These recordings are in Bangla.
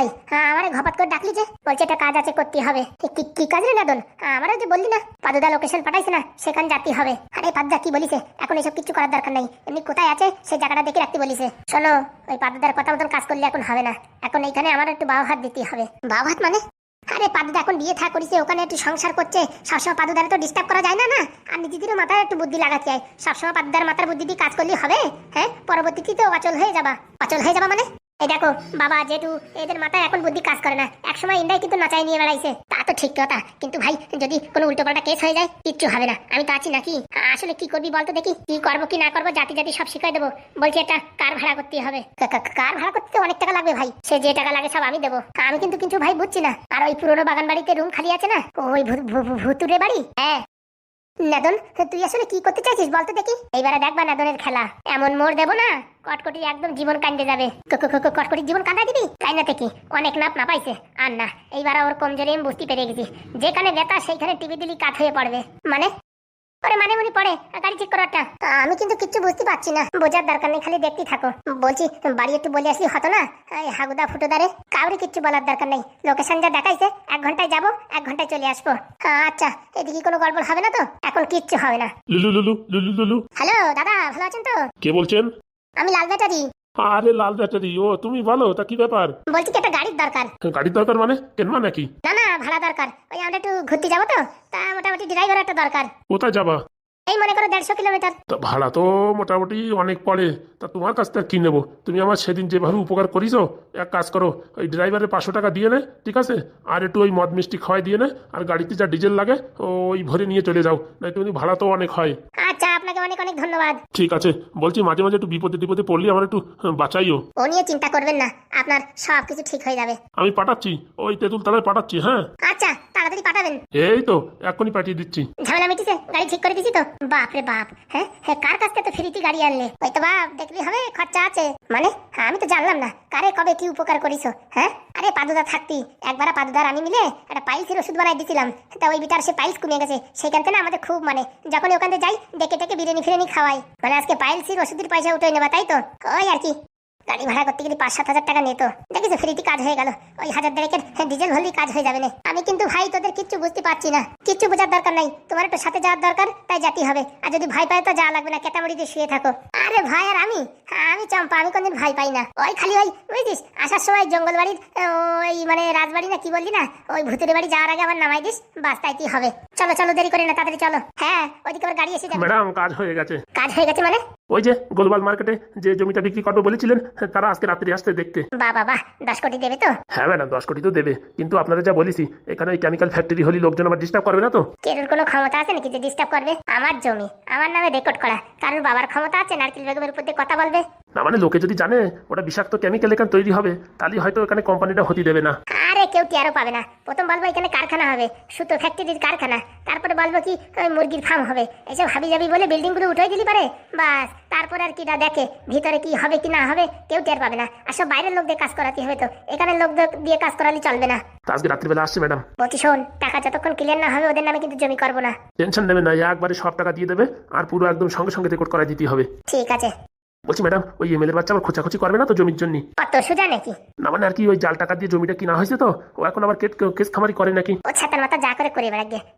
ভাই হ্যাঁ আমারে ঘপাত করে ডাকলি যে। বলছে একটা কাজ আছে, করতে হবে। কি- কি কাজ রে নাদন? আমারও যে বললি না, পাদুদা লোকেশন পাঠাইছে না, সেখানে যেতে হবে। আরে পাদুদা, কি বলিছে? এখন এসব কিছু করার দরকার নেই। এমনি কোথায় আছে সেই জায়গাটা দেখে রাখতে বলিছে। শোনো, ওই পাদুদার কথা মতন কাজ করলে এখন হবে না। এখন এইখানে আমার একটু বাবা হাত দিতে হবে। বাবা হাত মানে? আরে পাদুদা, এখন বিয়ে থা করিছে, ওখানে একটু সংসার করছে। সবসময় পাদুদারে তো ডিস্টার্ব করা যায় না না? আর নিজেদেরও মাথায় একটু বুদ্ধি লাগাতে হয়। সবসময় পাদুদার মাথার বুদ্ধি দিয়ে কাজ করলে হবে? হ্যাঁ পরবর্তীতে তো অচল হয়ে যাবা। অচল হয়ে যাবা মানে? এই দেখো, বাবা এদের মাথায় এখন বুদ্ধি কাজ করে না। একসময় ইন্ডিয়ায় কিন্তু নাচাই নিয়ে বেড়াইছে। তা তো ঠিক কথা, কিন্তু ভাই, যদি কোনো উল্টোপাল্টা কেস হয়ে যায়, কিচ্ছু হবে না। আমি তো আছি নাকি? আসলে কি করবি বলতো দেখি, কি করব, কি না করব, জাতি জাতি সব শিখাই দেবো। বলছি একটা কার ভাড়া করতে হবে? কার ভাড়া করতে অনেক টাকা লাগবে ভাই। সে যে টাকা লাগে সব আমি দেবো। আমি কিন্তু কিছু ভাই বুঝছি না। আর ওই পুরোনো বাগান বাড়িতে রুম খালি আছে না? ওই ভুতুরে বাড়ি? হ্যাঁ নাদন তুই আসলে কি করতে চাইছিস বলতো দেখি। এইবারে দেখবা নাদনের খেলা। এমন মোড় দেবো না, কটকটি একদম জীবন কান্দে যাবে। ক- ক- ক- কটকটি জীবন কান্দা দিবি? তাই না থেকে অনেক নাপ না পাইছে আর না, এইবার ওর কমজোরি আমি বুঝতে পেরে গেছি। যেখানে ব্যথা সেইখানে টিভি দিলি কাত হয়ে পড়বে। মানে? পরে মানে মনে পড়ে গাড়ি ঠিক করো একটা আমি কিন্তু কিচ্ছু বুঝতে পারছি না। বোঝার দরকার নেই খালি দেখতেই থাকো। বলছি বাড়ি একটু বলে আসলি হতো না? এই হাগুদা ফুটোদারে কাউরে কিচ্ছু বলার দরকার নেই। লোকেশন যা দেখাইছে এক ঘন্টায় যাব এক ঘন্টায় চলে আসব। আচ্ছা এদিকে কোনো গল্প হবে না তো? এখন কিচ্ছু হবে না। লুলু লুলু লুলু লুলু হ্যালো দাদা ভালো আছেন তো? কে বলছেন? আমি লাল ব্যাটারি আরে লাল ব্যাটারি ও তুমি বলো তা কি ব্যাপার? বলছি কি একটা গাড়ির দরকার। গাড়ির দরকার মানে? কেনবা নাকি? না না ভাড়া দরকার। ওই আমরা একটু ঘুরতে যাব তো তা মোটামুটি ড্রাইভার একটা দরকার। কোথায় যাবা? মনে করো দেড়শো কিলোমিটার। তা ভাড়া তো মোটামুটি অনেক পড়ে। তা তোমার কাছ থেকে কি নেব? তুমি আমার সেদিন যেভাবে উপকার করিছো এক কাজ করো ওই ড্রাইভারের পাঁচশো টাকা দিয়ে নে ঠিক আছে? আর একটু ওই মদ মিষ্টি খাওয়াই দিয়ে নে আর গাড়িতে যা ডিজেল লাগে ওই ভরে নিয়ে চলে যাও। নাই তুমি ভাড়া তো অনেক হয়। আচ্ছা আপনাকে অনেক অনেক ধন্যবাদ। ঠিক আছে বলছি মাঝে মাঝে একটু বিপদে টিপদে পড়লে আমার একটু হ্যাঁ, বাঁচাইও। ও নিয়ে চিন্তা করবেন না আপনার সব কিছু ঠিক হয়ে যাবে। আমি পাঠাচ্ছি ওই তেঁতুল তলায় পাঠাচ্ছি হ্যাঁ। আচ্ছা। তাড়াতাড়ি পাঠাবেন। এই তো এক্ষুনি পাঠিয়ে দিচ্ছি। ঝামেলা মিটিছে গাড়ি ঠিক করে দিছি তো। বাপ রে বাপ হ্যাঁ? হ্যাঁ কার কাছ থেকে ফ্রিতে গাড়ি আনলে? ওই তো বাপ দেখলি হবে খরচা আছে। মানে? হ্যাঁ, আমি তো জানলাম না। কারে কবে কি উপকার করিছো হ্যাঁ? আরে পাদুদা থাকতি একবার পাদুদার আমি মিলে একটা পাইলসের ওষুধ বানাই দিছিলাম। তা ওই বিটার সে পাইলস কমে গেছে সেখান থেকে আমাদের খুব মানে যখন ওখানে যাই ডেকে ডেকে বিরিয়ানি ফিরিয়ানি খাওয়াই। মানে আজকে পাইলসের ওষুধের পয়সা উঠে নেবা তাই তো? ওই আর কি। গাড়ি ভাড়া করতে গেলে পাঁচ সাত হাজার টাকা নিত। দেখিস ফ্রিতে কাজ হয়ে গেল। ওই হাজার দেড়েকের ডিজেল ভরলেই কাজ হয়ে যাবে না। আমি কিন্তু ভাই তোদের কিচ্ছু বুঝতে পারছি না। কিচ্ছু বোঝার দরকার নাই। তোমার একটু সাথে যাওয়ার দরকার তাই যেতে হবে। আর যদি ভাই পাই তো যাওয়া লাগবে না কেটামড়িতে শুয়ে থাকো। আরে ভাই আর আমি? আমি চম্পা আমি কোনদিন ভাই পাই না। ওই খালি ওই বুঝছিস? আসার সময় জঙ্গল বাড়ির ওই মানে রাজবাড়ি না কি বললি না? ওই ভূতের বাড়ি যাওয়ার আগে আমার নামাই দিস বাস তাইতেই হবে। চলো চলো দেরি করি না তাড়াতাড়ি চলো। হ্যাঁ ওইদিকে আবার গাড়ি এসে যাবে। ম্যাডাম কাজ হয়ে গেছে। কাজ হয়ে গেছে মানে? ওই যে গোলবাল মার্কেটে যে জমিটা বিক্রি করব বলেছিলেন তারা আজকে রাত্রি আসতে দেখতে। বাহ বাহ বাহ দশ কোটি দেবে তো? হ্যাঁ ম্যাডাম দশ কোটি তো দেবে। কিন্তু আপনারা যা বলেছি এখানে ওই কেমিক্যাল ফ্যাক্টরি হলে লোকজন আবার ডিস্টার্ব করবে না তো? কেরুর কোনো ক্ষমতা আছে নাকি যে ডিস্টার্ব করবে? আমার জমি আমার নামে রেকর্ড করা। কারণ বাবার ক্ষমতা আছে? নারকেল বেগমের উপর দিয়ে কথা বলবে? না মানে লোকে যদি জানে ওটা বিষাক্ত কেমিক্যাল এখানে তৈরি হবে তাহলে হয়তো এখানে কোম্পানিটা হতে দেবে না। আরে কেউ টিয়ারও পাবে না। প্রথম বলব এখানে কারখানা হবে সুতো ফ্যাক্টরির কারখানা। তারপরে বলব কি ওই মুরগির ফার্ম হবে। এসব হাবি যাবি বলে বিল্ডিংগুলো উঠে দিলি পারে? বাস তারপরে আর কিটা দেখে ভিতরে কি হবে কি না হবে কেউ টের পাবে না। আর সব বাইরের লোক দিয়ে কাজ করাতে হবে তো এখানে লোক দিয়ে কাজ করালে চলবে না। আজকে রাত্রিবেলা আসছে ম্যাডাম বলছি শোন টাকা যতক্ষণ ক্লিয়ার না হবে ওদের নামে কিন্তু জমি করব না। টেনশন নেবেন না একবারে সব টাকা দিয়ে দেবে আর পুরো একদম সঙ্গে সঙ্গে রেকর্ড করা দিতে হবে। ঠিক আছে। বলছি ম্যাডাম ওই এমএলএর বাচ্চা আবার খোঁচাখুচি করবে না তো জমির জন্য? কত সোজা নাকি? না মানে আর কি ওই জাল টাকা দিয়ে জমিটা কিনা হয়েছে তো? ও এখন আবার কেস কেস খামারি করে নাকি? ও ছাতার মাথা যা করে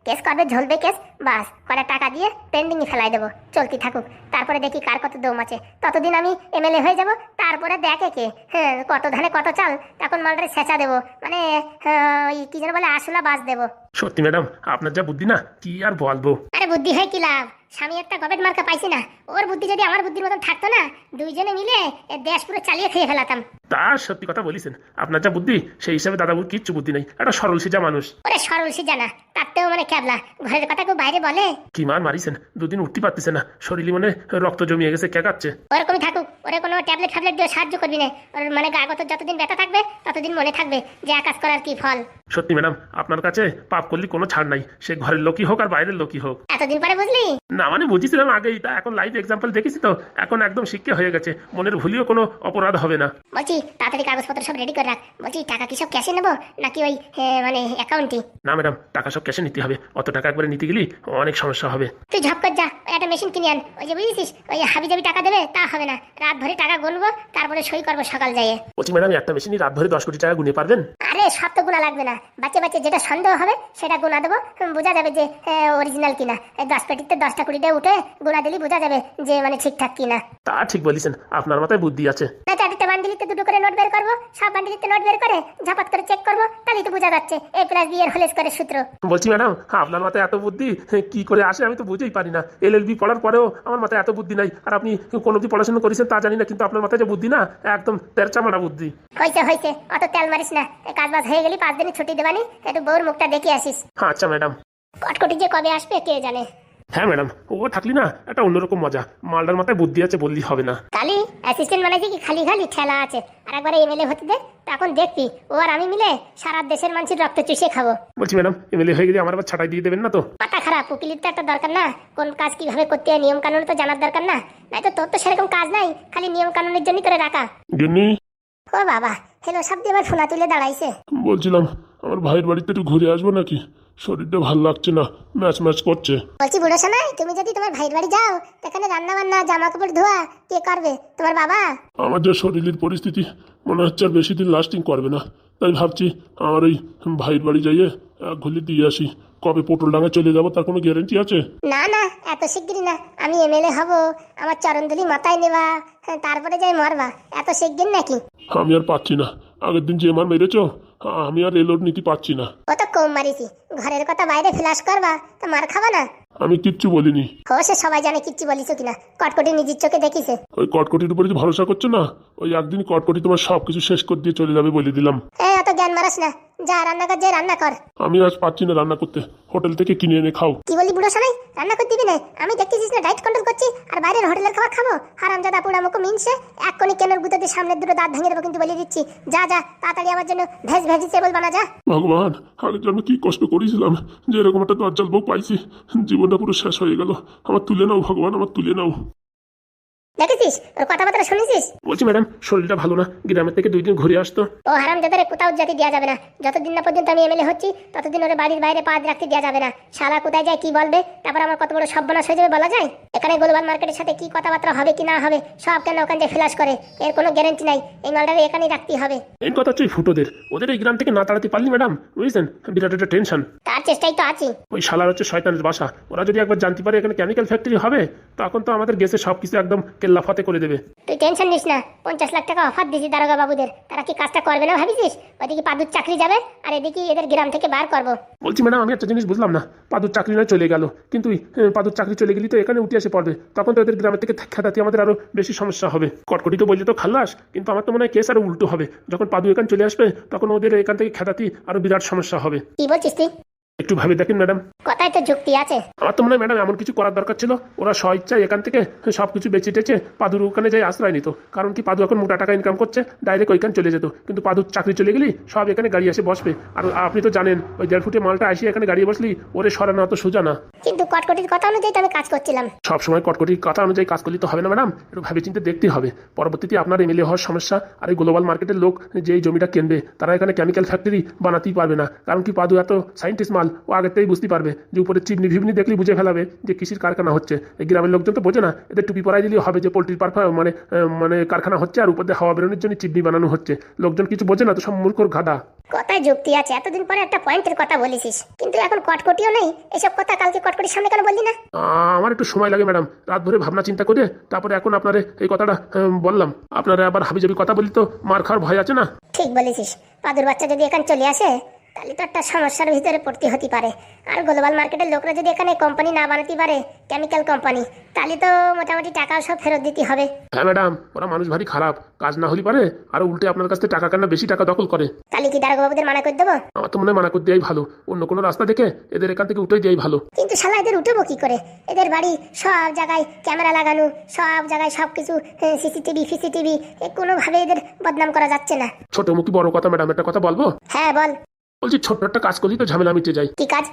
কেস করবে ঝলবে কেস বাস। কটা টাকা দিয়ে পেন্ডিং ফেলাই দেবো। চলতি থাকুক। তারপরে দেখি কার কত দম আছে। ততদিন আমি এমএলএ হয়ে যাব তারপরে দেখে কে। হ্যাঁ কত ধানে কত চাল তখন মালটারে সেচা দেবো। মানে হ্যাঁ, ওই কি যেন বলে আসলা বাস দেবো। সত্যি ম্যাডাম আপনার যা বুদ্ধি না কি আর বলব? আরে বুদ্ধি হয় কি লাভ? স্বামী একটা গবেট মার্কা পাইছি না ওর বুদ্ধি যদি আমার বুদ্ধির মতন থাকতো না দুইজনে মিলে দেশ পুরো চালিয়ে খেয়ে ফেলাতাম। তার সত্যি কথা বলেছেন আপনার যা বুদ্ধি সেই হিসাবে দাদাবুর কিচ্ছু বুদ্ধি নেই একটা সরল সিজা মানুষ। ওরে সরল সে জানা তারতেও মানে ক্যাবলা ঘরের কথা কেউ বাইরে বলে? কি মার মারিছেন দুদিন উঠতে পারতেছে না শরীরে মানে রক্ত জমিয়ে গেছে কেকাচ্ছে ওরকমই থাকুক ওরে কোনো ট্যাবলেট ফ্যাবলেট দিয়ে সাহায্য করবি না ওর মানে গাগত যতদিন ব্যথা থাকবে ততদিন মনে থাকবে যে আকাশ করার কি ফল। সত্যি ম্যাডাম আপনার কাছে পাপ করলে কোনো ছাড় নাই সে ঘরের লোকই হোক আর বাইরের লোকই হোক। এতদিন পরে বুঝলি? না মানে বুঝেছিলাম আগেই তা এখন লাইভ এক্সাম্পল দেখেছি তো এখন একদম শিক্ষা হয়ে গেছে মনের ভুলিও কোনো অপরাধ হবে না। বলছি তাড়াতাড়ি কাগজপত্র সব রেডি করে রাখ। বলছি টাকা কি সব ক্যাশে নেব? নাকি ওই এ, মানে অ্যাকাউন্টে না ম্যাডাম টাকা সব ক্যাশে নিতে হবে অত টাকা একবারে নিতে গেলেই অনেক সমস্যা হবে। তুই ঝপ কর যা ওই একটা মেশিন কিনে আন। ওই যে বুঝেছিস ওই হাবি জাবি টাকা দেবে তা হবে না। রাত ভরে টাকা গুনবো তারপরে সই করব সকাল যাইয়ে। বলছি ম্যাডাম একটা মেশিনই রাত ধরে দশ কোটি টাকা গুনে পারবেন? আরে সব তো গুণা লাগবে না। বাচ্চা বাচ্চা যেটা সন্দেহ হবে সেটা গুণা দেবো। হুম, বোঝা যাবে যে অরিজিনাল কিনা। এই দশ পেটিতে দশটা কুড়িটা উঠে গুণা দিলেই বোঝা যাবে যে মানে ঠিকঠাক কিনা। তা ঠিক বলেছেন আপনার মাথায় বুদ্ধি আছে। না চারটে বান্ডিলিতে দুটো করে নোট বের করব সব বান্ডিলিতে নোট বের করে ঝাপাত করে চেক করব তাহলেই তো বোঝা যাচ্ছে এ প্লাস বি এর হোল স্কোয়ারের সূত্র। বলছি ম্যাডাম আপনার মাথায় এত বুদ্ধি কি করে আসে আমি তো বুঝেই পারি না। এল এল পড়ার পরেও আমার মাথায় এত বুদ্ধি নাই আর আপনি কোনো কি পড়াশোনা করেছেন তা জানি না কিন্তু আপনার মাথায় যে বুদ্ধি না একদম তেরচামারা বুদ্ধি। হয়েছে হয়েছে অত তেল মারিস না। কাজ বাজ হয়ে গেলি পাঁচ দিনের ছুটি দেবানি একটু বউর মুখটা দেখে আসিস। আচ্ছা ম্যাডাম। কটকটি যে কবে আসবে কে জানে? হ্যাঁ ম্যাডাম। ও থাকলি না? একটা অন্যরকম মজা। মালটার মাথায় বুদ্ধি আছে বললেই হবে না। কালি অ্যাসিস্ট্যান্ট বানাইছে কি খালি খালি ঠেলা আছে? আর একবার এমএলএ হতে দে তখন দেখবি। ও আর আমি মিলে সারা দেশের মানুষের রক্ত চুষে খাব। বলছি ম্যাডাম এমএলএ হয়ে গেলে আমার আবার ছাটাই দিয়ে দেবেন না তো? মাথা খারাপ উকিলের তো একটা দরকার না। কোন কাজ কীভাবে করতে হয় নিয়ম কানুন তো জানার দরকার না। নাই তো তোর তো সেরকম কাজ নাই খালি নিয়ম কানুনের জন্যই করে রাখা গিন্নি। ও বাবা হেলো সব দিয়ে আবার ফোনা তুলে দাঁড়াইছে। বলছিলাম আমার ভাইয়ের বাড়িতে একটু ঘুরে আসব নাকি? শরীরটা ভালো লাগছে না ম্যাচ ম্যাচ করছে। বলছি বুড়ো সোনাই তুমি যদি তোমার ভাইয়ের বাড়ি যাও তো এখানে রান্না বান্না জামা কাপড় ধোয়া কে করবে? তোমার বাবা? আমার যে শরীরের পরিস্থিতি মনে হচ্ছে আর বেশি দিন লাস্টিং করবে না। তাই ভাবছি আমার ওই ভাইয়ের বাড়ি যাইয়ে এক ঘুলি দিয়ে আসি। কবে পটল ডাঙায় চলে যাব তার কোনো গ্যারেন্টি আছে? না না এত শিগগিরই না। আমি এমএলএ হব আমার চরণদুলি মাথায় নেবা হ্যাঁ, তারপরে যাই মরবা। এত শিগগির নাকি? আমি আর পাচ্ছি না। আগের দিন যে আমার মেরেছ আমি আর এলোর নীতি পাচ্ছি না। ও তো কম মারিছি। ঘরের কথা বাইরে ফ্ল্যাশ করবা তো মার খাবা না? আমি কিচ্ছু বলিনি। ও সে সবাই জানে কিচ্ছু বলিস কিনা। কটকটি নিজের চোখে দেখিছে ওই কটকটির উপরে যে ভরসা করছ না? ওই একদিন কটকটি তোমার সবকিছু শেষ করে দিয়ে চলে যাবে বলে দিলাম। এই অত জ্ঞান মারাস না। যা রান্না কর যে রান্না কর। আমি আজ পাচ্ছি না রান্না করতে। হোটেল থেকে কিনে এনে খাও। কি বলি বুড়ো শোনাই রান্না করতে দিবি না আমি দেখতেছিস না ডাইট কন্ট্রোল করছি আর বাইরের হোটেলের খাবার খাব? হারাম জাদা পোড়া মুখো মিনছে। এক কোনি কেনের গুঁতোতে সামনের দুটো দাঁত ভেঙে দেবো কিন্তু বলে দিচ্ছি। যা যা তাড়াতাড়ি আমার জন্য ভেজ ভেজিটেবল বানা যা। ভগবান জন্য কি কষ্ট করেছিলাম। যে এরকম একটা দরজাল বউ পাইছি। জীবনটা পুরো শেষ হয়ে গেল। আমার তুলে নাও ভগবান আমার তুলে নাও। দেখেছিস? ওর কথাবার্তা শুনেছিস? বলছি ম্যাডাম শরীরটা ভালো না। গ্রামের থেকে দুই দিন ঘুরে আসতো। ও হারাম জাদারে কোথাও জাতি দেওয়া যাবে না। যতদিন না পর্যন্ত আমি এমএলএ হচ্ছি ততদিন ওর বাড়ির বাইরে পা রাখতে দেওয়া যাবে না। শালা কোথায় যায় কি বলবে? তারপর আমার কত বড় সর্বনাশ হয়ে যাবে বলা যায়? এখানে গোলবাল মার্কেটের সাথে কি কথাবার্তা হবে কি না হবে সব কেন ওখান থেকে ফ্ল্যাশ করে? এর কোনো গ্যারেন্টি নাই। এই মালটারে এখানেই রাখতেই হবে। এই কথা হচ্ছে ফুটোদের। ওদের এই গ্রাম থেকে না তাড়াতে পারলি ম্যাডাম বুঝছেন? বিরাট একটা টেনশন তার চেষ্টাই তো আছি ওই শালার হচ্ছে শয়তানের বাসা। ওরা যদি একবার জানতে পারে এখানে কেমিক্যাল ফ্যাক্টরি হবে তখন তো আমাদের গ্যাসে সব কিছু একদম কেল্লা ফাতে করে দেবে। তুই টেনশন নিস না। পঞ্চাশ লাখ টাকা অফার দিছি দারোগা বাবুদের। তারা কি কাজটা করবে না ভাবিছিস? ওইদিকে পাদুর চাকরি যাবে আর এদিকে এদের গ্রাম থেকে বার করব। বলছি ম্যাডাম আমি একটা জিনিস বুঝলাম না। পাদুর চাকরি নয় চলে গেল। কিন্তু এই, এ, পাদুর চাকরি চলে গেলি তো এখানে উঠে এসে পড়বে। তখন তো এদের গ্রামের থেকে খেদাতে আমাদের আরও বেশি সমস্যা হবে। কটকটি তো বললে তো খাল্লাস কিন্তু আমার তো মনে হয় কেস আরও উল্টো হবে। যখন পাদু এখানে চলে আসবে তখন ওদের এখান থেকে খেদাতি আরও বিরাট সমস্যা হবে। কি বলছিস তুই? একটু ভাবে দেখেন ম্যাডাম। কথায় তো যুক্তি আছে। আমার তো মনে হয় ম্যাডাম এমন কিছু করার দরকার ছিল। ওরা স্ব ইচ্ছায় এখান থেকে সব কিছু বেঁচে টেচে পাদুর ওখানে যাই আশ্রয় নিত। কারণ কি পাদু এখন মোটা টাকা ইনকাম করছে ডাইরেক্ট ওইখানে চলে যেত। কিন্তু পাদুর চাকরি চলে গেলি সব এখানে গাড়ি এসে বসবে। আর আপনি তো জানেন ওই দেড় ফুটে মালটা আসি এখানে গাড়ি বসলি ওরে সরানো অত সোজা না। কিন্তু কটকটির কথা অনুযায়ী আমি কাজ করছিলাম। সব সময় কটকটির কথা অনুযায়ী কাজ করলে তো হবে না ম্যাডাম। একটু ভাবে চিন্তে দেখতে হবে। পরবর্তীতে আপনার এমএলএ হওয়ার সমস্যা আর এই গ্লোবাল মার্কেটের লোক যে জমিটা কিনবে তারা এখানে কেমিক্যাল ফ্যাক্টরি বানাতেই পারবে না। কারণ কি পাদু এত সাইন্টিস্ট মাল ও আগের থেকেই বুঝতে পারবে যে উপরে চিমনি ভিমনি দেখলেই বুঝে ফেলাবে যে কৃষির কারখানা হচ্ছে। এই গ্রামের লোকজন তো বোঝে না এদের টুপি পরাই দিলেই হবে যে পোলট্রির পারফা মানে মানে কারখানা হচ্ছে আর উপর দিয়ে হাওয়া বেরোনোর জন্য চিমনি বানানো হচ্ছে। লোকজন কিছু বোঝে না তো সব মূর্খর গাদা কথায় যুক্তি আছে এতদিন পরে একটা পয়েন্টের কথা বলেছিস। কিন্তু এখন কটকটিও নেই এসব কথা কালকে কটকটির সামনে কেন বললি না? আমার একটু সময় লাগে ম্যাডাম রাত ভরে ভাবনা চিন্তা করে তারপরে এখন আপনারে এই কথাটা বললাম। আপনারা আবার হাবিজাবি কথা বলি তো মার খাওয়ার ভয় আছে না? ঠিক বলেছিস পাদুর বাচ্চা যদি এখানে চলে আসে তাহলে তো একটা সমস্যার ভিতরে পড়তে হতে পারে। আর গ্লোবাল মার্কেটের লোকরা যদি এখানে কোম্পানি না বানাতে পারে কেমিক্যাল কোম্পানি তাহলে তো মোটামুটি টাকাও সব ফেরত দিতে হবে। হ্যাঁ ম্যাডাম ওরা মানুষ ভারী খারাপ। কাজ না হলে পারে আর উল্টে আপনার কাছ থেকে টাকা কেন বেশি টাকা দখল করে। তাহলে কি দারোগা বাবুদের মানা করে দেবো? আমার তো মনে হয় মানা করে দেওয়াই ভালো। অন্য কোনো রাস্তা দেখে এদের এখান থেকে উঠে দেওয়াই ভালো। কিন্তু শালা এদের উঠবো কি করে? এদের বাড়ি সব জায়গায় ক্যামেরা লাগানো সব জায়গায় সব কিছু সিসিটিভি ফিসিটিভি কোনোভাবে এদের বদনাম করা যাচ্ছে না। ছোট মুখী বড় কথা ম্যাডাম একটা কথা বলব? হ্যাঁ বল। বলছি ছোট্ট একটা কাজ করলেই তো ঝামেলা মিটে যায়। কি কাজ?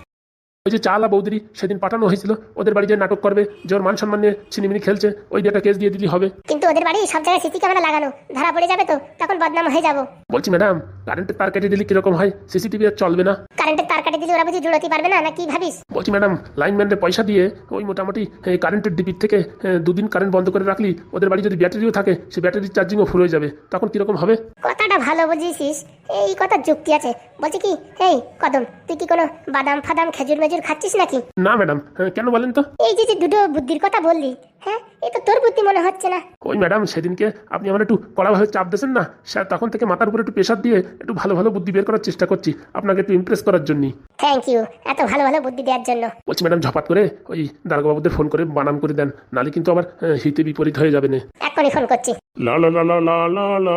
ওই যে চালা বৌদিরি সেদিন পাঠানো হয়েছিল ওদের বাড়ি যে নাটক করবে যে ওর মান সম্মান নিয়ে ছিনিমিনি খেলছে ওই দিয়ে একটা কেস দিয়ে দিলি হবে। কিন্তু ওদের বাড়ি সব জায়গায় সিসি ক্যামেরা লাগানো ধরা পড়ে যাবে তো তখন বদনাম হয়ে যাব। বলছি ম্যাডাম কারেন্টের তার কেটে দিলে কীরকম হয়? সিসিটিভি আর চলবে না। কারেন্টের তার কাটে দিলে ওরা বুঝি জুড়তে পারবে না না কি ভাবিস? বলছি ম্যাডাম লাইনম্যানদের পয়সা দিয়ে ওই মোটামুটি এই কারেন্টের ডিপির থেকে এ, দুদিন কারেন্ট বন্ধ করে রাখলি ওদের বাড়ি যদি ব্যাটারিও থাকে সেই ব্যাটারির চার্জিংও ফুল হয়ে যাবে। তখন কীরকম হবে? কথাটা ভালো বুঝিয়েছিস এই কথা যুক্তি আছে বলছি কি এই কদম তুই কি কোনো বাদাম ফাদাম খেজুর মেজুর খাচ্ছিস নাকি না ম্যাডাম হ্যাঁ, কেন বলেন তো এই যে যে দুটো বুদ্ধির কথা বললি হ্যাঁ এই তো তোর বুদ্ধি মনে হচ্ছে না ওই ম্যাডাম সেদিনকে আপনি আমার একটু কড়াভাবে চাপ দিয়েছেন না স্যার তখন থেকে মাথার উপরে একটু প্রেশার দিয়ে একটু ভালো ভালো বুদ্ধি বের করার চেষ্টা করছি আপনাকে একটু ইমপ্রেস করার জন্যই থ্যাংক ইউ এত ভালো ভালো বুদ্ধি দেওয়ার জন্য বলছি ম্যাডাম ঝপাত করে ওই দারোগাবুদের ফোন করে বানাম করে দেন নালে কিন্তু আবার আহ, হিতে বিপরীত হয়ে যাবে না এক্ষুনি ফোন করছি লা লা লা লা লা লা লা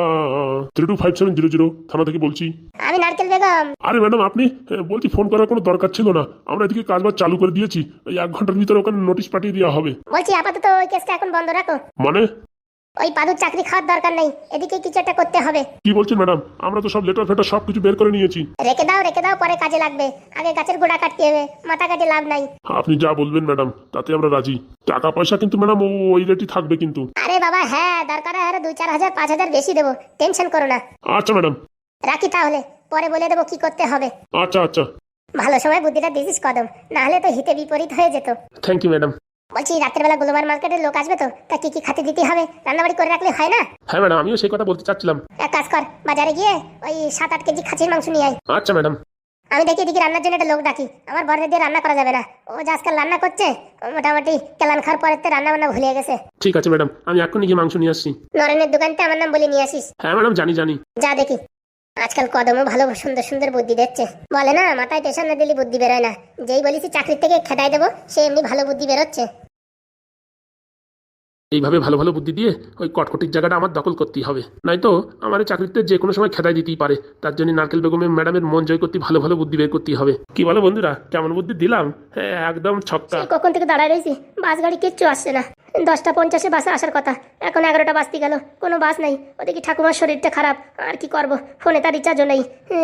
three two five seven zero zero থানা থেকে বলছি। আমি নারকেল বেগম। আরে ম্যাডাম আপনি বলছি ফোন করার কোনো দরকার ছিল না। আমরা এদিকে কাজবাজ চালু করে দিয়েছি। এই এক ঘণ্টার ভিতরে ওখানে নোটিশ পাঠিয়ে দেওয়া হবে। বলছি আপাতত ওই কেসটা এখন বন্ধ রাখো। মানে? ওই পাদুর চাকরি খাওয়ার দরকার নেই। এদিকে কিছু একটা করতে হবে। কি বলছেন ম্যাডাম? আমরা তো সব লেটার ফেটার সব কিছু বের করে নিয়েছি। রেখে দাও রেখে দাও পরে কাজে লাগবে। আগে গাছের গোড়া কাটতে হবে মাথা কাটে লাভ নাই। আপনি যা বলবেন ম্যাডাম তাতে আমরা রাজি। টাকা পয়সা কিন্তু ম্যাডাম ওই রেটই থাকবে কিন্তু। আরে বাবা হ্যাঁ দরকার হয় আরও দুই চার হাজার পাঁচ হাজার বেশি দেবো। টেনশন করো না। আচ্ছা ম্যাডাম। রাখি তাহলে পরে বলে দেবো কি করতে হবে। আচ্ছা আচ্ছা। ভালো সময় বুদ্ধিটা দিছিস কদম। না হলে তো হিতে বিপরীত হয়ে যেত। থ্যাংক ইউ ম্যাডাম বলছি রাতের বেলা গ্লোবাল মার্কেটের লোক আসবে তো? তা কি কি খাতে দিতে হবে? রান্নাবাড়ি করে রাখলে হয় না? হ্যাঁ ম্যাডাম আমিও সেই কথা বলতে চাচ্ছিলাম। এক কাজ কর বাজারে গিয়ে ওই সাত আট কেজি খাসির মাংস নিয়ে আয়। আচ্ছা ম্যাডাম আমি দেখি এদিকে রান্নার জন্য একটা লোক ডাকি। আমার বরের দিয়ে রান্না করা যাবে না। ও যে আজকাল রান্না করছে ও মোটামুটি কেলান খাওয়ার পরের তো রান্না বান্না ভুলে গেছে। ঠিক আছে ম্যাডাম আমি এক্ষুনি গিয়ে মাংস নিয়ে আসছি। নরেনের দোকানতে আমার নাম বলে নিয়ে আসিস। হ্যাঁ ম্যাডাম জানি জানি। যা দেখি। আজকাল কদমও ভালো সুন্দর সুন্দর বুদ্ধি দিচ্ছে। বলে না মাথায় টেনশন না দিলে বুদ্ধি বেরোয় না। যেই বলিস চাকরির থেকে খেদাই দেবো সে এমনি ভালো বুদ্ধি বেরোচ্ছে। এইভাবে ভালো ভালো বুদ্ধি দিয়ে ওই কটকটির জায়গাটা আমার দখল করতেই হবে। নয়তো আমার চাকরিতে যে কোনো সময় খেদাই দিতেই পারে। তার জন্য নারকেল বেগমের ম্যাডামের মন জয় করতে ভালো ভালো বুদ্ধি বের করতেই হবে। কি বলো বন্ধুরা কেমন বুদ্ধি দিলাম? হ্যাঁ একদম ছক্কা। কখন থেকে দাঁড়ায় রয়েছি? বাস গাড়ি কিচ্ছু আসছে না। দশটা পঞ্চাশে বাসে আসার কথা। এখন এগারোটা বাজতে গেল, কোনো বাস নেই। ওদিকে ঠাকুমার শরীরটা খারাপ, আর কি করব? ফোনে তার রিচার্জও নেই।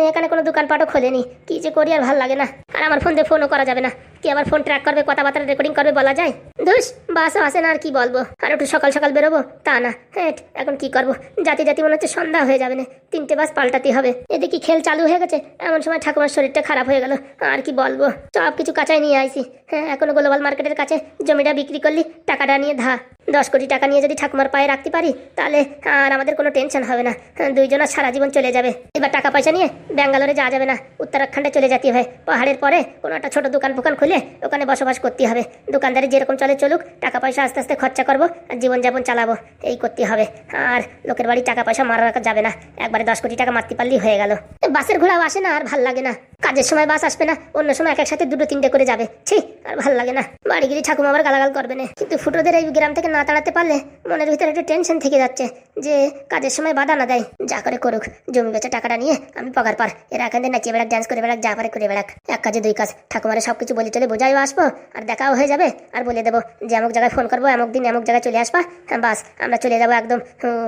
এখানে কোনো দোকানপাটও খোলেনি। কি যে করি আর ভালো লাগে না। আর আমার ফোন দিয়ে ফোনও করা যাবে না। কি আবার ফোন ট্র্যাক করবে, কথাবার্তা রেকর্ডিং করবে বলা যায়? ধুস বাসও আসে না আর কি বলব? আর একটু সকাল সকাল বেরোবো? তা না হ্যাঁ এখন কি করব? জাতি জাতি মনে হচ্ছে সন্ধ্যা হয়ে যাবে না, তিনটে বাস পাল্টাতে হবে। এদিকে খেল চালু হয়ে গেছে? এমন সময় ঠাকুমার শরীরটা খারাপ হয়ে গেল, আর কি বলব? সব কিছু কাঁচাই নিয়ে আইছি। হ্যাঁ এখনও গ্লোবাল মার্কেটের কাছে জমিটা বিক্রি করলি, টাকাটা নিয়ে ধা। দশ কোটি টাকা নিয়ে যদি ঠাকুমার পায়ে রাখতে পারি, তাহলে আর আমাদের কোনো টেনশন হবে না। দুইজনের সারা জীবন চলে যাবে। এবার টাকা পয়সা নিয়ে ব্যাঙ্গালোরে যাওয়া যাবে না। উত্তরাখণ্ডে চলে যেতে হয়। পাহাড়ের পরে কোনো একটা ছোট দোকান ফোকান খুলে ওখানে বসবাস করতে হবে। দোকানদারি যেরকম চলে চলুক, টাকা পয়সা আস্তে আস্তে খরচা করব, আর জীবনযাপন চালাবো। এই করতে হবে। আর লোকের বাড়ি টাকা পয়সা মারা রাখা যাবে না। একবারে দশ কোটি টাকা মারতে পারলেই হয়ে গেল। বাসের ঘোড়াও আসে না, আর ভালো লাগে না। কাজের সময় বাস আসবে না, অন্য সময় এক একসাথে দুটো তিনটে করে যাবে। ছি, আর ভালো লাগে না। বাড়ি গিয়ে ঠাকুমা আবার গালাগাল করবে না। কিন্তু ফুটোদের এই গ্রাম থেকে না তাড়াতে পারলে মনের ভিতরে একটা টেনশন থেকে যাচ্ছে যে কাজের সময় বাধা না দেয়। যা করে করুক। জমি বেচে টাকাটা নিয়ে আমি পগার পার। এরা এখান থেকে নাচিয়ে বেড়াক ডান্স করে বেড়াক, যা পারে করে বেড়াক। এক কাজে দুই কাজ। ঠাকুমারে সব কিছু বলে চলে বোঝাইও আসব, আর দেখাও হয়ে যাবে, আর বলে দেবো যে অমুক জায়গায় ফোন করব অমুক দিন অমুক জায়গায় চলে আসবা। হ্যাঁ বাস, আমরা চলে যাব একদম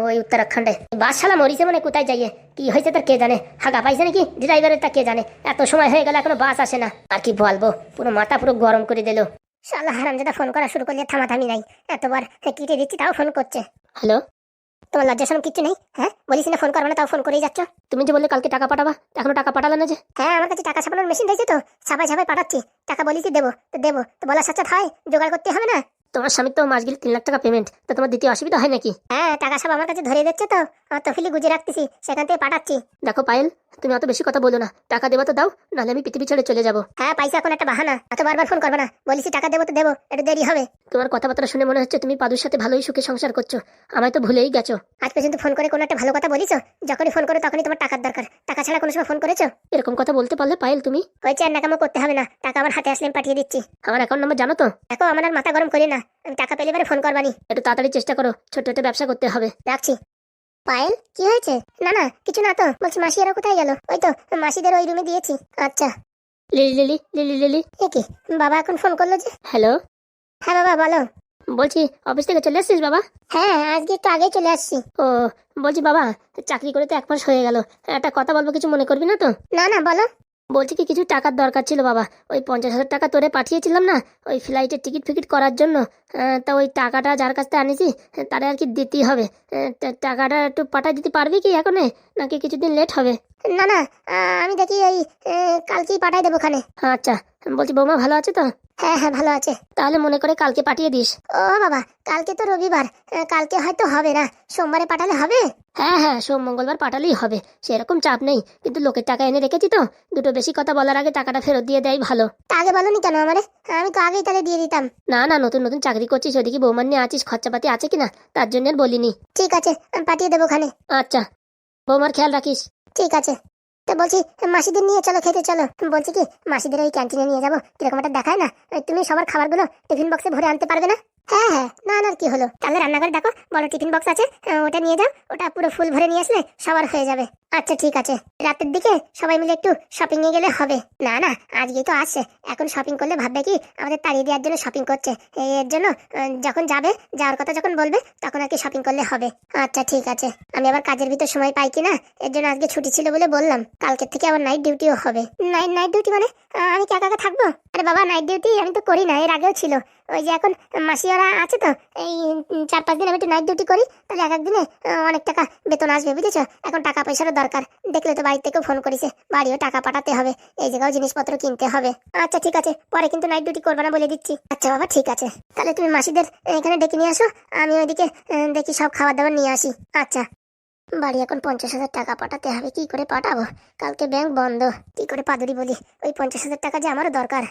ওই উত্তরাখণ্ডে। বাস শালা মরিছে মনে কোথায় যাইয়ে? কি হয়েছে তার কে জানে? হাগা পাইছে নাকি? ড্রাইভারের তা কে জানে? এত সময় হয়ে গেল, এখনও বাস আসে না। আর কি বলব? পুরো মাথা পুরো গরম করে দিল। শালা হারাম যেটা ফোন করা শুরু করলে থামাথামি নাই। এতবার কিটে দিচ্ছি তাও ফোন করছে। হ্যালো? তোমার লজ্জা শরম কিচ্ছু নেই হ্যাঁ? বলিস না ফোন করবে না তাও ফোন করেই যাচ্ছ। তুমি যে বললে কালকে টাকা পাঠাবা এখনও টাকা পাঠালে না যে? হ্যাঁ আমার কাছে টাকা ছাপানোর মেশিন রয়েছে তো ছাপাই ছাপাই পাঠাচ্ছি। টাকা বলিস দেবো তো দেবো তো বলার সাথে হয় জোগাড় করতে হবে না? তোমার স্বামীর তো মাস গেলে তিন লাখ টাকা পেমেন্ট তো তোমার দ্বিতীয় অসুবিধা হয় নাকি? হ্যাঁ টাকা সব আমার কাছে ধরে দিচ্ছে তো আমার তফিলি গুজে রাখতেছি সেখান থেকে পাঠাচ্ছি। দেখো পায়েল তুমি অত বেশি কথা বলো না। টাকা দেবো তো দাও নাহলে আমি পৃথিবী ছেড়ে চলে যাব। হ্যাঁ পয়সা এখন একটা বাহানা। এত বারবার ফোন করবে না। বলিস টাকা দেবো তো দেবো একটু দেরি হবে। তোমার কথাবার্তা শুনে মনে হচ্ছে তুমি পাদুর সাথে ভালোই সুখে সংসার করছ। আমায় তো ভুলেই গেছো। আজ পর্যন্ত ফোন করে কোনো একটা ভালো কথা বলিছো? যখনই ফোন করো তখনই তোমার টাকার দরকার। টাকা ছাড়া কোনো সময় ফোন করেছ? এরকম কথা বলতে পারলে পায়েল তুমি। হয়েছে আর নাকামো করতে হবে না। টাকা আমার হাতে আসলে আমি পাঠিয়ে দিচ্ছি। আমার অ্যাকাউন্ট নম্বর জানো তো? দেখো আমার আর মাথা গরম করি না। আমি টাকা পেলে এবারে ফোন করবানি। একটু তাড়াতাড়ি চেষ্টা করো। ছোট্ট একটা ব্যবসা করতে হবে। রাখছি। পায়েল কি হয়েছে? না না কিছু না তো বলছি মাসি আরও কোথায় গেল? ওই তো মাসিদের ওই রুমে দিয়েছি। আচ্ছা। Lily Lily Lily Lily. এ কি বাবা এখন ফোন করল যে? হ্যালো? হ্যাঁ বাবা বলো। বলছি অফিস থেকে চলে আসছিস বাবা? হ্যাঁ আজকে একটু আগেই চলে আসছি। ও বলছি বাবা চাকরি করে তো এক মাস হয়ে গেল। একটা কথা বলব কিছু মনে করবি না তো? না না বলো। বলছি কি কিছু টাকার দরকার ছিল বাবা। ওই পঞ্চাশ হাজার টাকা তোরে পাঠিয়েছিলাম না ওই ফ্লাইটের টিকিট ফিকিট করার জন্য। তা ওই টাকাটা যার কাছ থেকে আনিছি তারে আর কি দিতেই হবে। আহ, টাকাটা একটু পাঠাই দিতে পারবি কি এখনে নাকি কিছুদিন লেট হবে? না না আমি দেখি এই কালকেই পাঠাই দেবো ওখানে। আচ্ছা বলছি বৌমা ভালো আছে তো? হ্যাঁ হ্যাঁ ভালো আছে। তাহলে মনে করে কালকে পাঠিয়ে দিস। ও বাবা, কালকে তো রবিবার। কালকে হয়তো হবে না। সোমবারে পাঠালে হবে? হ্যাঁ হ্যাঁ সোম মঙ্গলবার পাঠালেই হবে। সেরকম চাপ নেই। কিন্তু লোকের টাকা এনে রেখেছি তো। দুটো বেশি কথা বলার আগে টাকাটা ফেরত দিয়ে দেয় ভালো। আগে বলনি কেন আমারে? আমি তো আগেই তাহলে দিয়ে দিতাম। না না, নতুন নতুন চাকরি করছিস। ওদিকে বৌমার নিয়ে আছিস, খরচাপাতি আছে কিনা? তার জন্য বলিনি। ঠিক আছে, আমি পাঠিয়ে দেবো ওখানে। আচ্ছা। বৌমার খেয়াল রাখিস। ঠিক আছে। তো বলছি, মাসিদের নিয়ে চলো, খেতে চলো। বলছি কি, মাসিদের ওই ক্যান্টিনে নিয়ে যাব, কীরকম একটা দেখায় না? তুমি সবার খাবারগুলো টিফিন বক্সে ভরে আনতে পারবে না? হ্যাঁ হ্যাঁ না না, কি হলো? তাহলে রান্নাঘরে দেখো, বড় টিফিন বক্স আছে ওটা নিয়ে যাও, ওটা পুরো ফুল ভরে নিয়ে আসলে সবার হয়ে যাবে। আচ্ছা ঠিক আছে। রাতের দিকে সবাই মিলে একটু শপিং এ গেলে হবে। না না, আজকেই তো আসছে। এখন শপিং করলে ভাববে কি, আমাদের তাড়িয়ে দেওয়ার জন্য শপিং করছে। এর জন্য যখন যাবে, যাওয়ার কথা যখন বলবে, তখন আর কি শপিং করলে হবে। আচ্ছা ঠিক আছে। আমি আবার কাজের ভিতর সময় পাই কিনা, এর জন্য আজকে ছুটি ছিল বলে বললাম। কালকের থেকে আবার নাইট ডিউটিও হবে। নাইট নাইট ডিউটি মানে আমি কি একা থাকব? আরে বাবা নাইট ডিউটি আমি তো করি না, এর আগেও ছিল। ওই যে এখন মাসি ওরা আছে তো, এই চার পাঁচ দিন আমি একটু নাইট ডিউটি করি, তাহলে এক একদিনে অনেক টাকা বেতন আসবে, বুঝেছ? এখন টাকা পয়সারও দরকার, দেখলে তো বাড়ি থেকেও ফোন করেছে, বাড়িও টাকা পাঠাতে হবে, এই জায়গাও জিনিসপত্র কিনতে হবে। আচ্ছা ঠিক আছে, পরে কিন্তু নাইট ডিউটি করবে না বলে দিচ্ছি। আচ্ছা বাবা, ঠিক আছে, তাহলে তুমি মাসিদের এখানে ডেকে নিয়ে আসো, আমি ওইদিকে দেখি সব খাবার দাবার নিয়ে আসি। আচ্ছা বাড়ি এখন পঞ্চাশ হাজার টাকা পাঠাতে হবে, কি করে পাঠাবো? কালকে ব্যাংক বন্ধ, কি করে পাদুরি বলি? ওই পঞ্চাশ হাজার টাকা যে আমারও দরকার।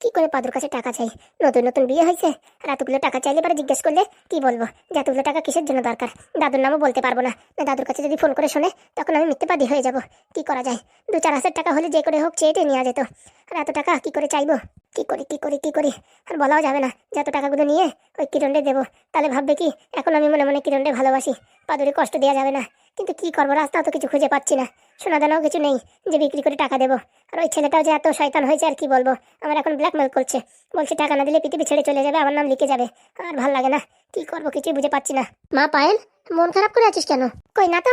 কি করে পাদুর কাছে টাকা চাই। নতুন নতুন বিয়ে হয়েছে। আর এতগুলো টাকা চাইলে পরে জিজ্ঞেস করলে কি বলব? যে এতগুলো টাকা কিসের জন্য দরকার? দাদুর নামও বলতে পারব না। দাদুর কাছে যদি ফোন করে শোনে, তখন আমি মিথ্যেবাদী হয়ে যাব। কি করা যায়? দু চার হাজার টাকা হলে যে করে হোক চেটে নেওয়া যেত। আর এত টাকা কি করে চাইব? কি করি কি করি কি করি? আর বলাও যাবে না। যে এত টাকাগুলো নিয়ে ওই কিরণে দেবো। তাহলে ভাববে কি, এখন আমি মনে মনে কিরণে ভালোবাসি। পাদুরে কষ্ট দেওয়া যাবে না। কিন্তু কি করব? রাস্তাও তো কিছু খুঁজে পাচ্ছি না। সোনা দানাও কিছু নেই যে বিক্রি করে টাকা দেবো। আর ওই ছেলেটাও যে এত শয়তান হয়েছে, আর কি বলব? আমার এখন ব্ল্যাকমেল করছে। বলছে, টাকা না দিলে পৃথিবী ছেড়ে চলে যাবে, আমার নাম লিখে যাবে। আর ভালো লাগে না। কি করব? কিছুই বুঝে পাচ্ছি না। মা পায়েল, মন খারাপ করে আছিস কেন? কই না তো?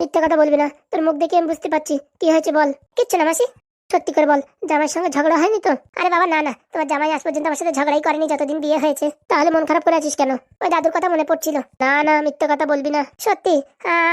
মিথ্যে কথা বলবি না। তোর মুখ দেখে আমি বুঝতে পারছি। কি হয়েছে বল? কিচ্ছু না মাসি। সত্যি করে বল, জামাইয়ের সঙ্গে ঝগড়া হয়নি তো? আরে বাবা, না না, তোমার জামাই আজ পর্যন্ত আমার সাথে ঝগড়াই করেনি, যতদিন বিয়ে হয়েছে। তাহলে মন খারাপ করে আছিস কেন? ওই দাদুর কথা মনে পড়ছিল। না না, মিথ্যে কথা বলবি না। সত্যি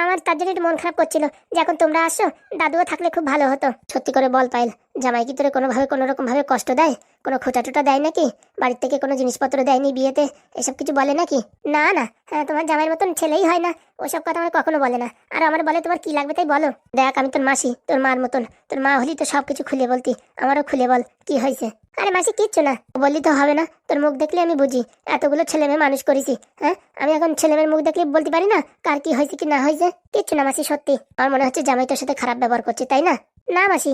আমার তার জন্য একটু মন খারাপ করছিল। যে এখন তোমরা আসো, দাদুও থাকলে খুব ভালো হতো। সত্যি করে বল পাইল জামাই কি তোরে কোনোভাবে কোনোরকম ভাবে কষ্ট দেয়? কোনো খোঁটা টোটা দেয় নাকি? বাড়ির থেকে কোনো জিনিসপত্র দেয়নি বিয়েতে? এসব কিছু বলে নাকি? না না হ্যাঁ তোমার জামাইয়ের মতন ছেলেই হয় না। ওসব কথা আমার কখনো বলে না। আর আমার বলে তোমার কি লাগবে তাই বলো। দেখ, আমি তোর মাসি, তোর মার মতন। তোর মা হলি তো সব কিছু খুলে বলতি। আমারও খুলে বল, কি হয়েছে? আরে মাসি, কিচ্ছু না। বললি তো হবে না। তোর মুখ দেখলে আমি বুঝি। এতগুলো ছেলে মেয়ে মানুষ করেছি হ্যাঁ? আমি এখন ছেলে মেয়ের মুখ দেখলে বলতে পারি না কার কি হয়েছে কি না হয়েছে? কিচ্ছু না মাসি, সত্যি। আমার মনে হচ্ছে জামাই তোর সাথে খারাপ ব্যবহার করছে, তাই না? না, মাসি।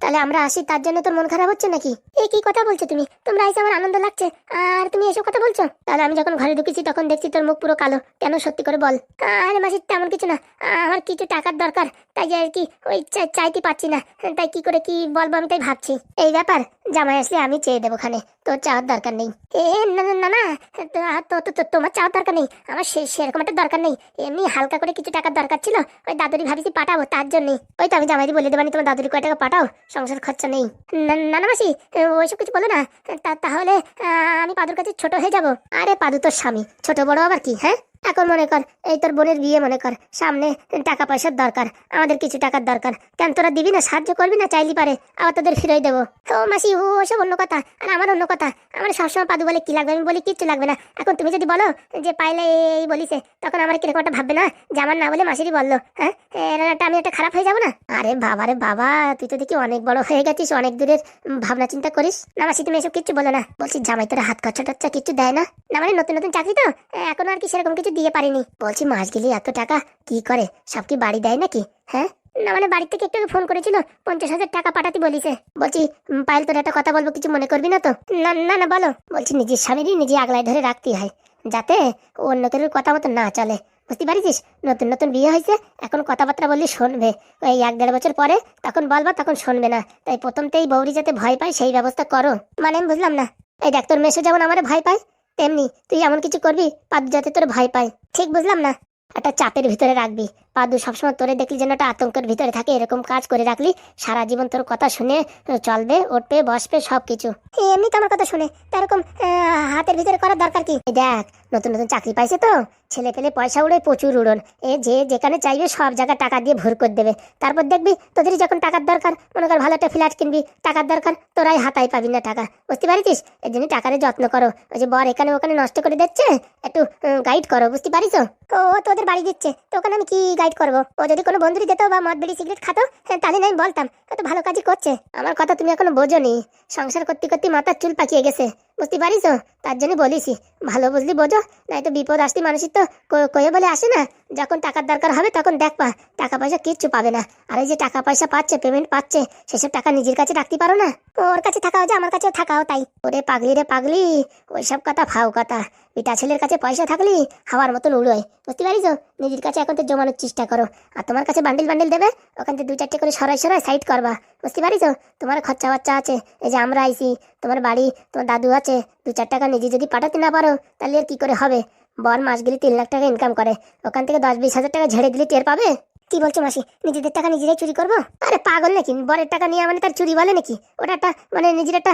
তাহলে আমরা আসি, তার জন্য তোর মন খারাপ হচ্ছে নাকি? এই কি কথা বলছো তুমি? তোমরা এসে আমার আনন্দ লাগছে। আর তুমি এসব কথা বলছো? তাহলে আমি যখন ঘরে ঢুকেছি, তখন দেখছি তোর মুখ পুরো কালো। কেন সত্যি করে বল। আরে মাসি, তেমন কিছু না। আমার কিছু টাকার দরকার। তাই আর কি, ওই চাইতে পারছি না। তাই কি করে কি বলব আমি তাই ভাবছি। এই ব্যাপার, জামাই আসলে আমি চেয়ে দেবো ওখানে। তোর চাওয়ার দরকার নেই। এ না না না তোমার চাওয়ার দরকার নেই। আমার সে সেরকম একটা দরকার নেই। এমনি হালকা করে কিছু টাকার দরকার ছিল। ওই দাদুরি ভাবিছি পাঠাবো, তার জন্যই ওই তো আমি জামাইদি বলে দেবানি তোমার দাদুরি কয় টাকা পাঠাও? সংসার খরচা নেই। না না মাসি, ওইসব কিছু বলো না। তাহলে আমি পাদুর কাছে ছোট হয়ে যাব। আরে পাদু তোর স্বামী, ছোট বড় আবার কি হ্যাঁ? এখন মনে কর, এই তোর বোনের বিয়ে মনে কর, সামনে টাকা পয়সার দরকার, আমাদের কিছু টাকার দরকার। কেন তোরা দিবি না, সাহায্য করবি না, চাইলি পারে, আবার তোদের ফিরে দেবো। ও মাসি, ও, ওসব অন্য কথা, আর আমার অন্য কথা, আমার সবসময় পাদু বলে কি লাগবে, আমি বলি কিচ্ছু লাগবে না। এখন তুমি যদি বলো যে পাইলে এই বলিছে, তখন আমার কীরকম একটা ভাববে না, যে আমার না বলে মাসিরই বলল হ্যাঁ? একটা আমি একটা খারাপ হয়ে যাব না? আরে বাবা রে বাবা, তুই তো দেখি অনেক বড় হয়ে গেছিস, অনেক দূরের ভাবনা চিন্তা করিস। না মাসি, তুমি এসব কিচ্ছু বলো না, বলছি জামাই তোরা হাত খরচা টচ্চা কিচ্ছু দেয় না? না মানে নতুন নতুন চাকরি তো? এখন আর কি সেরকম কিছু দিয়ে পারিনি। বলছি, মাস গেলে এত টাকা, কি করে? সব কি বাড়ি দেয় নাকি? হ্যাঁ? না মানে বাড়ি থেকে একটু ফোন করেছিল, পঞ্চাশ হাজার টাকা পাঠাতে বলিছে। বলছি পায়েল, তোর একটা কথা বলব, কিছু মনে করবি না তো? না না না, বলো। বলছি, নিজের স্বামীরই নিজে আগলায় ধরে রাখতে হয়, যাতে অন্য কেউ কথা মতো না চলে। বুঝতে পারিস নতুন নতুন বিয়ে হয়েছে, এখন কথাবার্তা বললে শুনবে। ওই এক দেড় বছর পরে তখন বলবা, তখন শুনবে না। তাই প্রথমতেই বৌরি যাতে ভয় পায়, সেই ব্যবস্থা করো। মানে আমি বুঝলাম না। এই ডাক্তার তোর মেসে যেমন আমার ভয় পায় তেমনি তুই এমন কিছু করবি পাদ যাতে তোর ভয় পায়। ঠিক বুঝলাম না? একটা চাপের ভিতরে রাখবি। পাদু সবসময় তোরে দেখলি যেন একটা আতঙ্কের ভিতরে থাকে, এরকম কাজ করে রাখলি, সারা জীবন তোর কথা শুনে চলবে, উঠবে, বসবে সব কিছু এমনি তো আমার কথা শুনে এরকম হাতের ভিতরে করার দরকার কি? দেখ, নতুন নতুন চাকরি পাইছে তো, ছেলে পেলে পয়সা উড়ে প্রচুর উড়ন, এ যে যেখানে চাইবে সব জায়গায় টাকা দিয়ে ভর করে দেবে, তারপর দেখবি তোদের যখন টাকার দরকার, মনে কর ভালো একটা ফ্ল্যাট কিনবি, টাকার দরকার, তোরাই হাতায় পাবি না টাকা, বুঝতে পারিস এর জন্য টাকারে যত্ন করো, ওই যে বর এখানে ওখানে নষ্ট করে দিচ্ছে, একটু গাইড করো, বুঝতে পারিস ও তোদের বাড়ি দিচ্ছে, তো ওখানে আমি কি গাইড করব। ও যদি কোনো বন্ধুরি যেত বা মদ বিড়ি সিগারেট খাতো হ্যাঁ, তাহলে আমি বলতাম কত ভালো কাজই করছে। আমার কথা তুমি এখনও বোঝো নি সংসার করতে করতে মাথার চুল পাকিয়ে গেছে। বুঝতে পারিস তার জন্য বলিস ভালো বুঝলি বোঝো নাই তো বিপদ আসতে মানুষের তো কয়ে বলে আসে না। যখন টাকার দরকার হবে তখন দেখবা টাকা পয়সা কিচ্ছু পাবে না। আর এই যে টাকা পয়সা পাচ্ছে পেমেন্ট পাচ্ছে, সেসব টাকা নিজের কাছে রাখতে পারো না? ওর কাছে থাকা যে আমার কাছেও থাকাও তাই। ওরে পাগলি রে পাগলি, ওইসব কথা ফাও কথা। পিতা ছেলের কাছে পয়সা থাকলি হাওয়ার মতন উড়োয়। বুঝতে পারিস? নিজের কাছে এখন তো জমানোর চেষ্টা করো। আর তোমার কাছে বান্ডিল বান্ডিল দেবে, ওখান থেকে দুই চারটে করে সরাই সরাই সাইড করবা। বুঝতে পারিস? তোমার খরচা বাচ্চা আছে, এই যে আমরা আইছি, তোমার বাড়ি, তোমার দাদু আছে দু চার টাকা নিজে যদি পাঠাতে না পারো, তাহলে আর কি করে হবে? বর মাস গেলে তিন লাখ টাকা ইনকাম করে। ওখান থেকে দশ বিশ হাজার টাকা ঝেড়ে দিলে টের পাবে? কি বলছো মাসি, নিজেদের টাকা নিজেরাই চুরি করব? আরে পাগল নাকি? বরের টাকা নিয়ে মানে তার চুরি বলে নাকি? ওটা একটা মানে নিজের একটা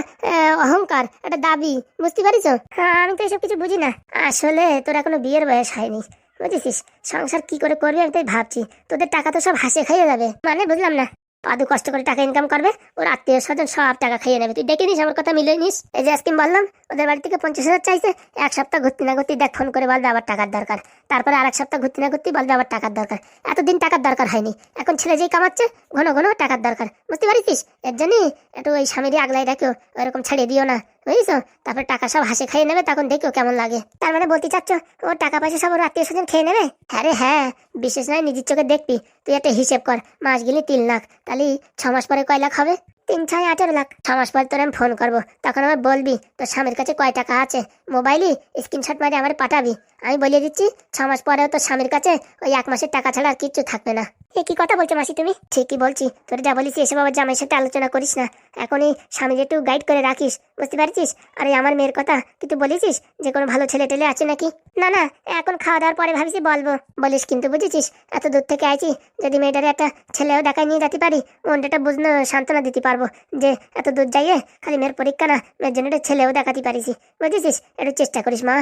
অহংকার, একটা দাবি, বুঝতে পারিস? হ্যাঁ আমি তো এসব কিছু বুঝি না। আসলে তোর এখনও বিয়ের বয়স হয়নি, বুঝেছিস? সংসার কি করে করবি আমি তাই ভাবছি। তোদের টাকা তো সব হাসে খাইয়ে যাবে। মানে বুঝলাম না। পাদু কষ্ট করে টাকা ইনকাম করবে, ওর আত্মীয় স্বজন সব টাকা খাইয়ে নেবে। তুই ডেকে নিস, আমার কথা মিলিয়ে নিস। এই যে আজকে বললাম, ওদের বাড়ি থেকে পঞ্চাশ হাজার চাইছে, এক সপ্তাহ ঘুরতে না ঘুরতে দেখ, ফোন করে বলবে আবার টাকার দরকার। তারপরে আর এক সপ্তাহ ঘুরতে না ঘুরতে বলবে আবার টাকার দরকার। এতদিন টাকার দরকার হয়নি, এখন ছেলে যেই কামাচ্ছে, ঘন ঘন টাকার দরকার। বুঝতে পারিস? এর জন্যই একটু ওই স্বামীরই আগলাই রাখো, ওরকম ছাড়িয়ে দিও না। বুঝিস তারপর টাকা সব হাসি খেয়ে নেবে, তখন দেখো কেমন লাগে। তার মানে বলতে চাচ্ছ, ওর টাকা পয়সা সব ওর আত্মীয় স্বজন খেয়ে নেবে? আরে হ্যাঁ বিশেষ নয়, নিজের চোখে দেখবি। তুই একটা হিসেব কর, মাস গেলে তিন লাখ, তাহলে ছ মাস পরে কয় লাখ হবে? তিন ছয় আঠেরো লাখ। ছ মাস পর তোর আমি ফোন করব। তখন আমার বলবি, তোর স্বামীর কাছে কয় টাকা আছে? মোবাইলে স্ক্রিনশট মারে আমার পাঠাবি। আমি বলে দিচ্ছি ছ মাস পরেও তোর স্বামীর কাছে ওই এক মাসের টাকা ছাড়া আর কিচ্ছু থাকবে না। এ কি কথা বলছো মাসি তুমি? ঠিকই বলছি। তোর যা বলিস এসে বাবার জামাইয়ের সাথে আলোচনা করিস না। এখনই স্বামীর একটু গাইড করে রাখিস। বুঝতে পারছিস? আর আমার মেয়ের কথা তুই তো বলেছিস যে কোনো ভালো ছেলে টেলে আছে নাকি? না না, এখন খাওয়া দাওয়ার পরে ভাবিছি বলব। বলিস কিন্তু বুঝেছিস, এত দূর থেকে আইছি, যদি মেয়েটারে একটা ছেলেও দেখায় নিয়ে যেতে পারি মনটা বুঝনো সান্ত্বনা দিতে পারব। যে এত দূর যাইয়ে খালি মেয়ের পরীক্ষা না, মেয়ের জন্য একটা ছেলেও দেখাতে পারিস বুঝেছিস? একটু চেষ্টা করিস মা।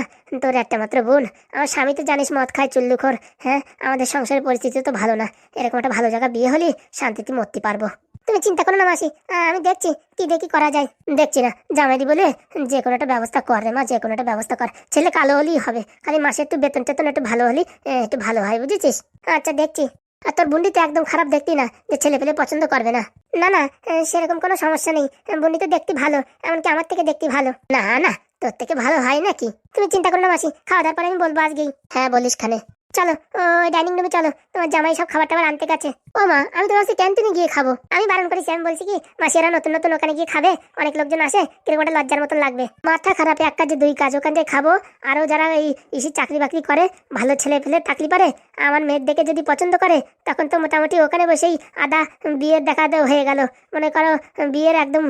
তোর একটা মাত্র বোন। আমার স্বামী তো জানিস মদ খায় চুল্লুখোর হ্যাঁ আমাদের সংসারের পরিস্থিতি তো ভালো না। এরকম একটা ভালো জায়গা বিয়ে হলে শান্তিতে মরতে পারব। তুমি চিন্তা করো না মাসি। আমি দেখছি কি দেখি করা যায়। দেখছি না। জামাইদি বলে, যে কোনো একটা ব্যবস্থা কর রে মা, যে কোনো একটা ব্যবস্থা কর। ছেলে কালো হলেই হবে। খালি মাসে একটু বেতন টেতন একটু ভালো হলেই একটু ভালো হয়, বুঝেছিস? আচ্ছা দেখছি। আর তোর বুন্ডি তো একদম খারাপ দেখতি না, যে ছেলে পেলে পছন্দ করবে না। না না সেরকম কোনো সমস্যা নেই। বুন্ডি তো দেখতে ভালো, এমনকি আমার থেকে দেখতে ভালো। না না, তোর থেকে ভালো হয় নাকি? তুমি চিন্তা করো না মাসি, খাওয়া দাওয়ার পরে আমি বলব আজকেই। হ্যাঁ বলিস খানে। চলো ওই ডাইনিং রুমে চলো। তোমার জামাই সব খাবার টাবার আনতে গেছে। ও মা, আমি তো ভাবছি ক্যান্টিনে গিয়ে খাব। আমি বারণ করেছি, আমি বলছি কি, মাসিরা নতুন নতুন ওখানে গিয়ে খাবে, অনেক লোকজন আসে কীরকম একটা লজ্জার মতন লাগবে। মাথা খারাপ এক কাজে দুই কাজ, ওখান থেকে খাব। আরও যারা এই ইসি চাকরি বাকরি করে, ভালো ছেলে ফেলে চাকরি পারে, আমার মেয়ের দেখে যদি পছন্দ করে, তখন তো মোটামুটি ওখানে বসেই আদা বিয়ের দেখা হয়ে গেল। মনে করো, বিয়ের একদম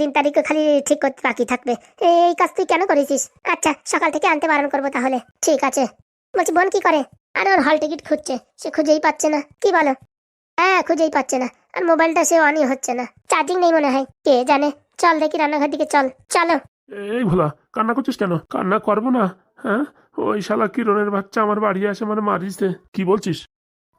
দিন তারিখ খালি ঠিক করতে বাকি থাকবে। এই কাজ তুই কেন করেছিস? আচ্ছা সকাল থেকে আনতে বারণ করব তাহলে। ঠিক আছে। বলছি, বোন কি করে? আর ওর হল টিকিট খুঁজছে, সে খুঁজেই পাচ্ছে না। কি বলো? হ্যাঁ খুঁজেই পাচ্ছে না। আর মোবাইলটা সে অনই হচ্ছে না। চার্জিং নেই মনে হয়। কে জানে? চল দেখি রান্নাঘর দিকে, চল। চলো। এই ভোলা, কান্না করছিস কেন? কান্না করব না হ্যাঁ? ওই শালা কিরণের বাচ্চা আমার বাড়ি আসে মানে মারিছে কি বলছিস?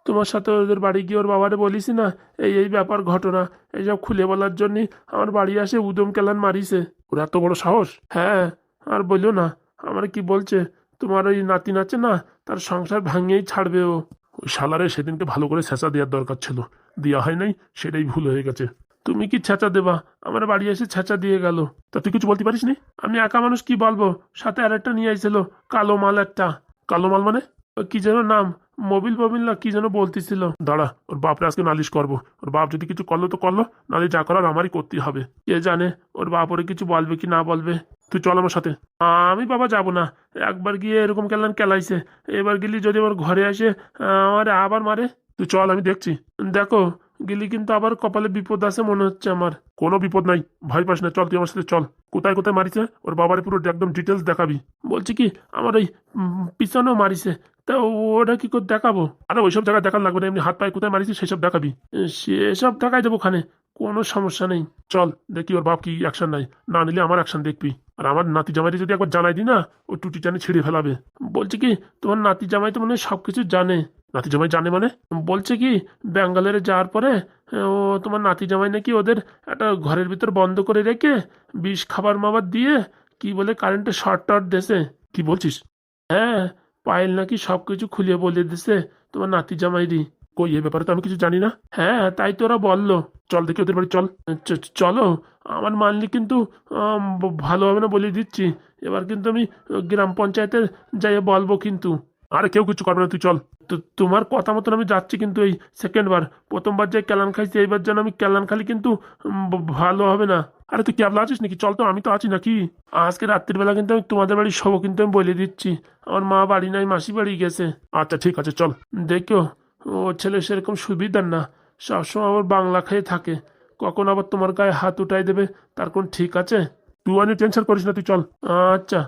তোমার সাথে ওদের বাড়ি গিয়ে ওর বাবারে বলিস না? এই এই ব্যাপার ঘটনা এইসব খুলে বলার জন্যে আমার বাড়ি আসে উদম কেলান মারিছে ওর এত বড় সাহস? হ্যাঁ আর বলল না। আমার কি বলছে? তোমার ওই নাতিন আছে না, তার সংসার ভাঙিয়েই ছাড়বে ও। ওই শালারে সেদিনকে ভালো করে ছেঁচা দেওয়ার দরকার ছিল। দেওয়া হয় নাই, সেটাই ভুল হয়ে গেছে। তুমি কি ছেঁচা দেবা? আমার বাড়ি এসে ছেঁচা দিয়ে গেল। তা তুই কিছু বলতে পারিস নি? আমি একা মানুষ কি বলব? সাথে আর একটা নিয়ে আইছিল, কালো মাল একটা। কালো মাল মানে? কি যেন নাম? মোবিল মোবিল না কি যেন বলতেছিল। দাঁড়া, ওর বাপরে আজকে নালিশ করব। ওর বাপ যদি কিছু করল তো করল, নালে যা করার আমারই করতেই হবে। কে জানে, ওর বাপ ওরে কিছু বলবে কি না বলবে? তুই চল আমার সাথে। আমি বাবা যাব না। একবার গিয়ে এরকম কেলান কেলাইছে। এবার গেলি যদি আমার ঘরে আসে, আমারে আবার মারে। তুই চল, আমি দেখছি। দেখো, গেলি কিন্তু আবার কপালে বিপদ আছে মনে হচ্ছে আমার। কোনো বিপদ নাই, ভয় পাস না। চল, তুই আমার সাথে চল। কোথায় কোথায় মারিছে? ওর বাবারে পুরো একদম ডিটেলস দেখাবি। বলছি কি, আমার ওই পিছনেও মারিছে। তা ওটা কি করে দেখাবো? আরে ওইসব জায়গায় দেখার লাগবে না। এমনি হাত পায়ে কোথায় মারিছে সেসব দেখাবি। সেসব দেখাই দেবো ওখানে। কোনো সমস্যা নেই। চল, দেখি ওর বাপ কি অ্যাকশন নাই না নিলে আমার অ্যাকশন দেখবি। আর আমার নাতি জামাইটি যদি একবার জানাই দিই না, ও টুটি টানে ছিঁড়ে ফেলাবে। বলছে কি, তোমার নাতি জামাই তো মানে হয় সব কিছু জানে। নাতি জামাই জানে মানে? বলছে কি, ব্যাঙ্গালোরে যাওয়ার পরে, ও তোমার নাতি জামাই নাকি ওদের একটা ঘরের ভিতর বন্ধ করে রেখে বিষ খাবার মাবার দিয়ে কি বলে কারেন্টে শর্ট টর্ট দেছে কি বলছিস? হ্যাঁ পায়েল নাকি সব কিছু খুলিয়ে বলে দিছে তোমার নাতি জামাইরি কই, এ ব্যাপারে তো আমি কিছু জানি না। হ্যাঁ তাই তো ওরা বলল। চল দেখি ওদের বাড়ি, চল। চলো। আমার মানলি কিন্তু ভালো হবে না বলে দিচ্ছি। এবার কিন্তু আমি গ্রাম পঞ্চায়েতে যাই বলব কিন্তু। আরে কেউ কিছু করবে না, তুই চল। তো তোমার কথা মতন আমি যাচ্ছি কিন্তু এই সেকেন্ড বার। প্রথমবার যে ক্যালান খাইছি, এইবার যেন আমি ক্যালান খালি কিন্তু ভালো হবে না। আরে তুই ক্যাবলা আছিস নাকি? চল তো, আমি তো আছি নাকি? আজকে রাত্রিবেলা কিন্তু আমি তোমাদের বাড়ি শোবো কিন্তু আমি বলে দিচ্ছি। আমার মা বাড়ি নাই, মাসি বাড়ি গেছে। আচ্ছা ঠিক আছে, চল। দেখো, ও ছেলে সেরকম সুবিধার না। সবসময় আবার বাংলা খেয়ে থাকে। কখন আবার তোমার গায়ে হাত উঠাই দেবে? তার কোন ঠিক আছে? তুই অনেক টেনশন করিস না, তুই চল। আচ্ছা।